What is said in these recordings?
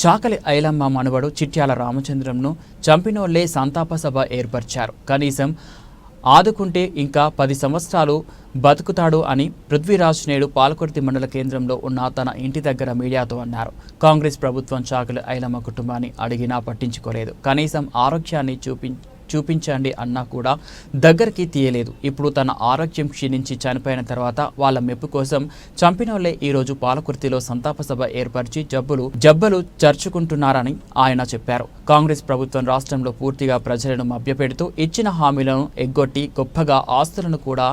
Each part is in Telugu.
చాకలి ఐలమ్మ మనవడు చిట్యాల రామచంద్రంను చంపినోళ్ళే సంతాప సభ ఏర్పరిచారు. కనీసం ఆదుకుంటే ఇంకా పది సంవత్సరాలు బతుకుతాడు అని పృథ్వీరాజ్ నేడు పాలకుర్తి మండల కేంద్రంలో ఉన్న తన ఇంటి దగ్గర మీడియాతో అన్నారు. కాంగ్రెస్ ప్రభుత్వం చాకలి ఐలమ్మ కుటుంబాన్ని అడిగినా పట్టించుకోలేదు. కనీసం ఆరోగ్యాన్ని చూపి చూపించండి అన్నా కూడా దగ్గరికి తీయలేదు. ఇప్పుడు తన ఆరోగ్యం క్షీణించి చనిపోయిన తర్వాత వాళ్ళ మెప్పు కోసం చంపినోళ్ళే ఈరోజు పాలకుర్తిలో సంతాప సభ ఏర్పరిచి జబ్బులు జబ్బలు చర్చుకుంటున్నారని ఆయన చెప్పారు. కాంగ్రెస్ ప్రభుత్వం రాష్ట్రంలో పూర్తిగా ప్రజలను మభ్యపెడుతూ ఇచ్చిన హామీలను ఎగ్గొట్టి గొప్పగా ఆస్తులను కూడా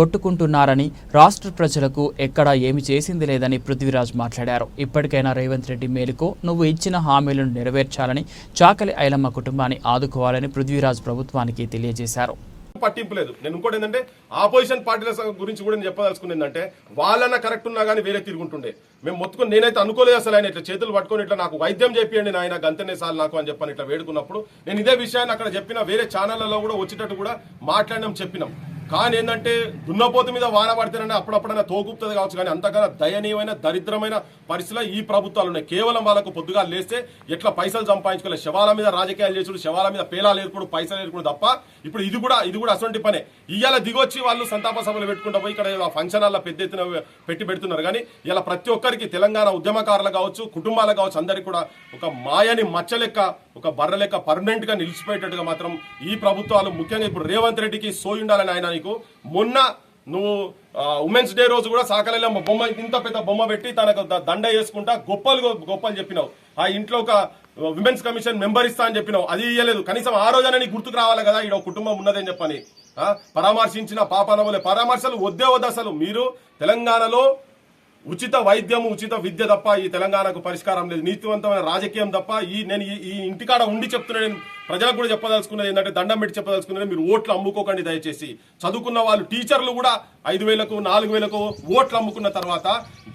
కొట్టుకుంటున్నారని రాష్ట్ర ప్రజలకు ఎక్కడా ఏమి చేసింది లేదని పృథ్వీరాజ్ మాట్లాడారు. ఇప్పటికైనా రేవంత్ రెడ్డి మేలుకు నువ్వు ఇచ్చిన హామీలను నెరవేర్చాలని చాకలి ఐలమ్మ కుటుంబాన్ని ఆదుకోవాలని పృథ్వీరాజ్ ప్రభుత్వానికి తెలియజేశారు. పట్టింపు లేదు. నేను ఇంకోటి ఏంటంటే ఆపోజిషన్ పార్టీల గురించి కూడా నేను చెప్పదలుచుకుని ఏంటంటే వాళ్ళన్న కరెక్ట్ ఉన్నా కానీ వేరే తిరుగుంటుండే. మేము మొత్తుకుని నేనైతే అనుకోలేదు అసలు ఆయన ఇట్లా చేతులు పట్టుకొని ఇట్లా నాకు వైద్యం చెప్పియండి నాయన గంతనే సార్లు నాకు అని చెప్పని ఇట్లా వేడుకున్నప్పుడు నేను ఇదే విషయాన్ని అక్కడ చెప్పిన వేరే ఛానళ్ళలో కూడా వచ్చేటట్టు కూడా మాట్లాడినాం చెప్పినాం. కానీ ఏంటంటే దున్నపోతు మీద వాన పడితేనే అప్పుడప్పుడైనా తోగుపుతుంది కావచ్చు కానీ అంతకన్నా దయనీయమైన దరిద్రమైన పరిస్థితిలో ఈ ప్రభుత్వాలు ఉన్నాయి. కేవలం వాళ్ళకు పొద్దుగా లేస్తే ఎట్లా పైసలు సంపాదించుకోలేదు శవాల మీద రాజకీయాలు చేసుడు శవాల మీద పేలాలు ఏర్పడు పైసలు ఏర్పడు తప్ప ఇప్పుడు ఇది కూడా ఇది కూడా అటువంటి పనే. ఇవాళ దిగొచ్చి వాళ్ళు సంతాప సభలు పెట్టుకుంటా పోయి ఇక్కడ ఫంక్షన్ హాల్లో పెద్ద ఎత్తున పెట్టి పెడుతున్నారు. కానీ ఇలా ప్రతి ఒక్కరికి తెలంగాణ ఉద్యమకారులు కావచ్చు కుటుంబాలు కావచ్చు అందరికీ కూడా ఒక మాయని మచ్చలెక్క ఒక బర్ర లెక్క పర్మనెంట్గా నిలిచిపోయేటట్టుగా మాత్రం ఈ ప్రభుత్వాలు ముఖ్యంగా ఇప్పుడు రేవంత్ రెడ్డికి సోయి ఉండాలని ఆయన నీకు. మొన్న నువ్వు ఉమెన్స్ డే రోజు కూడా సాకలలో బొమ్మ ఇంత పెద్ద బొమ్మ పెట్టి తనకు దండ వేసుకుంటా గొప్పలు గొప్పలు చెప్పినావు. ఆ ఇంట్లో ఒక విమెన్స్ కమిషన్ మెంబర్ ఇస్తా అని చెప్పినావు. అది ఇయ్యలేదు. కనీసం ఆ రోజైనా నీకు గుర్తుకు రావాలి కదా ఈడ కుటుంబం ఉన్నదని చెప్పని. పరామర్శించిన పాపనవలే పరామర్శలు వద్దే వద్దు అసలు. మీరు తెలంగాణలో ఉచిత వైద్యం ఉచిత విద్య తప్ప ఈ తెలంగాణకు పరిష్కారం లేదు. నీతివంతమైన రాజకీయం తప్ప ఈ నేను ఈ- ఇంటికాడ ఉండి చెప్తున్నా నేను ప్రజలకు కూడా చెప్పదలుచుకున్నది ఏంటంటే దండం పెట్టి చెప్పదలుచుకున్నది మీరు ఓట్లు అమ్ముకోకండి దయచేసి. చదువుకున్న వాళ్ళు టీచర్లు కూడా ఐదు వేలకు నాలుగు వేలకు ఓట్లు అమ్ముకున్న తర్వాత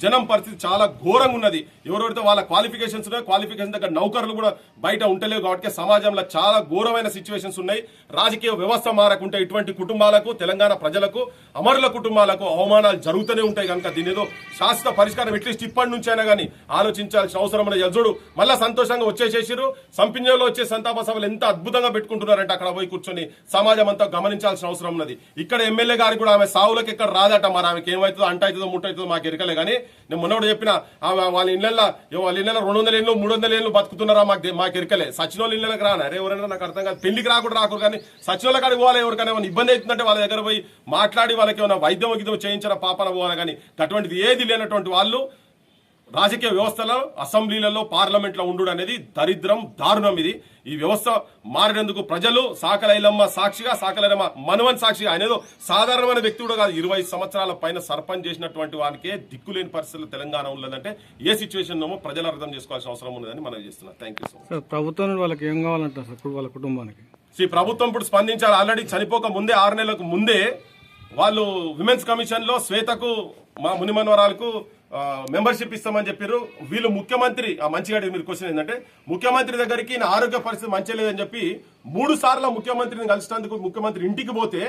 జనం పరిస్థితి చాలా ఘోరంగా ఉన్నది. ఎవరెవరితో వాళ్ళ క్వాలిఫికేషన్స్ ఉన్నాయి క్వాలిఫికేషన్ దగ్గర నౌకర్లు కూడా బయట ఉంటలేవు కాబట్టి సమాజంలో చాలా ఘోరమైన సిచ్యువేషన్స్ ఉన్నాయి. రాజకీయ వ్యవస్థ మారకుంటే ఇటువంటి కుటుంబాలకు తెలంగాణ ప్రజలకు అమరుల కుటుంబాలకు అవమానాలు జరుగుతూనే ఉంటాయి కనుక దీని ఏదో శాశ్వత పరిష్కారం ఎట్లీస్ట్ ఇప్పటి నుంచి అయినా కానీ ఆలోచించాల్సిన అవసరం అనేది మళ్ళీ సంతోషంగా వచ్చేసేసారు సంపింజంలో వచ్చే సంతాప సభలు ఎంత అద్భుతంగా పెట్టుకుంటున్నారంటే అక్కడ పోయి కూర్చొని సమాజం అంతా గమనించాల్సిన అవసరం ఉన్నది. ఇక్కడ ఎమ్మెల్యే గారికి కూడా ఆమె సావులకు ఎక్కడ రాదట మరి ఆమెకి ఏమవుతుందో అంట అవుతుందో ముట్ట అవుతుందో మాకు ఎరకలే కానీ నేను మొన్నప్పుడు చెప్పిన ఆమె వాళ్ళ ఇళ్ళల్లో వాళ్ళ ఇళ్ళలో రెండు వందల ఇళ్ళు మూడు వందల ఇళ్ళు బతుకుతున్నారా మాకు మాకు ఎరకలే. సచినోళ్ళ ఇళ్ళకి రానా? అరే ఎవరైనా నాకు అర్థం కాదు. పెళ్ళికి రాకుండా రాకూడదు కానీ సచినోళ్ళ కాడికి పోవాలి ఎవరికైనా ఏమైనా ఇబ్బంది అవుతుందంటే వాళ్ళ దగ్గర పోయి మాట్లాడి వాళ్ళకి ఏమైనా వైద్యం గిద్యం చేయించిన పాపన పోవాలి కానీ అటువంటిది ఏది లేనటువంటి వాళ్ళు రాజకీయ వ్యవస్థలో అసెంబ్లీలలో పార్లమెంట్లో ఉండు అనేది దరిద్రం దారుణం ఇది. ఈ వ్యవస్థ మారినందుకు ప్రజలు సాకలైలమ్మ సాక్షిగా సాకలైలమ్మ మనవన్ సాక్షిగా ఏదో సాధారణమైన వ్యక్తి కూడా కాదు. ఇరవై సంవత్సరాల పైన సర్పంచ్ చేసినటువంటి వానికే దిక్కులేని పరిస్థితులు తెలంగాణ ఉన్నదంటే ఏ సిచ్యువేషన్ ఉన్నమో ప్రజలు అర్థం చేసుకోవాల్సిన అవసరం ఉన్నదని మనం చేస్తున్నాం. థ్యాంక్ యూ సార్ ప్రభుత్వం వాళ్ళకి ఏం కావాలంటారు సార్? వాళ్ళ కుటుంబానికి? శ్రీ ప్రభుత్వం ఇప్పుడు స్పందించాలి. ఆల్రెడీ చనిపోక ముందే ఆరు నెలలకు ముందే వాళ్ళు విమెన్స్ కమిషన్లో శ్వేతకు మా మునిమనవరాలకు మెంబర్షిప్ ఇస్తామని చెప్పారు వీళ్ళు ముఖ్యమంత్రి ఆ మంచిగా మీరు క్వశ్చన్ ఏంటంటే ముఖ్యమంత్రి దగ్గరికి నా ఆరోగ్య పరిస్థితి మంచి లేదని చెప్పి మూడు సార్లు ముఖ్యమంత్రిని కలిసినందుకు ముఖ్యమంత్రి ఇంటికి పోతే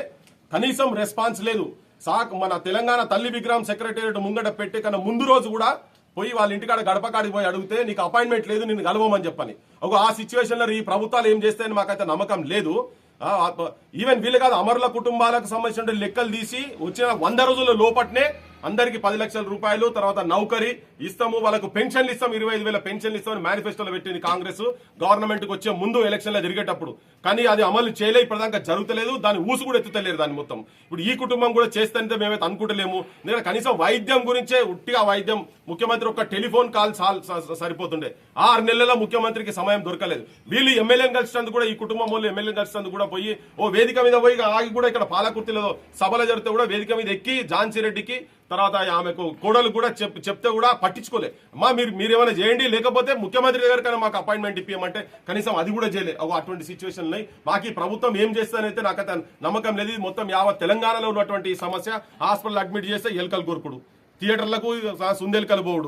కనీసం రెస్పాన్స్ లేదు. సాక్ మన తెలంగాణ తల్లి విగ్రహం సెక్రటేరియట్ ముంగట పెట్టే కన్నా ముందు రోజు కూడా పోయి వాళ్ళ ఇంటికాడ గడపకాడికి పోయి అడిగితే నీకు అపాయింట్మెంట్ లేదు నిన్ను కలవమని చెప్పని. ఒక ఆ సిచ్యువేషన్లో ఈ ప్రభుత్వాలు ఏం చేస్తాయని మాకైతే నమ్మకం లేదు. ఈవెన్ వీళ్ళు కాదు అమరుల కుటుంబాలకు సంబంధించిన లెక్కలు తీసి వచ్చిన వంద రోజుల లోపట్నే అందరికి పది లక్షల రూపాయలు తర్వాత నౌకరీ ఇస్తాము వాళ్ళకు పెన్షన్లు ఇస్తాం ఇరవై ఐదు వేల పెన్షన్లు ఇస్తామని మేనిఫెస్టోలో పెట్టింది కాంగ్రెస్. గవర్నమెంట్కి వచ్చే ముందు ఎలక్షన్లో జరిగేటప్పుడు. కానీ అది అమలు చేయలే ఇప్పటిదాకా జరుగుతలేదు దాని ఊసు కూడా ఎత్తుతలేరు దాని మొత్తం. ఇప్పుడు ఈ కుటుంబం కూడా చేస్తే మేమైతే అనుకుంటలేము. ఎందుకంటే కనీసం వైద్యం గురించే ఉట్టిగా వైద్యం ముఖ్యమంత్రి ఒక టెలిఫోన్ కాల్ స- సరిపోతుండే. ఆరు నెలల ముఖ్యమంత్రికి సమయం దొరకలేదు. వీళ్ళు ఎమ్మెల్యేని కలిసినందుకు కూడా ఈ కుటుంబం వాళ్ళు ఎమ్మెల్యేని కలిసినందుకు కూడా పోయి ఓ వేదిక మీద పోయి ఆగి కూడా ఇక్కడ పాలకుర్తిలో సభలు జరిగితే కూడా వేదిక మీద ఎక్కి ఝాన్సీ రెడ్డికి తర్వాత ఆమెకు కోడలు కూడా చెప్ చెప్తే కూడా పట్టించుకోలే. అమ్మా మీరు మీరేమైనా చేయండి లేకపోతే ముఖ్యమంత్రి దగ్గర మాకు అపాయింట్మెంట్ ఇప్పియమంటే కనీసం అది కూడా చేయలే. ఒక అటువంటి సిచ్యువేషన్ ఉన్నాయి. మాకు ప్రభుత్వం ఏం చేస్తానైతే నాకైతే నమ్మకం లేదు. ఇది మొత్తం యావత్ తెలంగాణలో ఉన్నటువంటి సమస్య. హాస్పిటల్ అడ్మిట్ చేస్తే ఎలకలు కొరుకుడు. థియేటర్లకు సుందెలుకలు పోవుడు.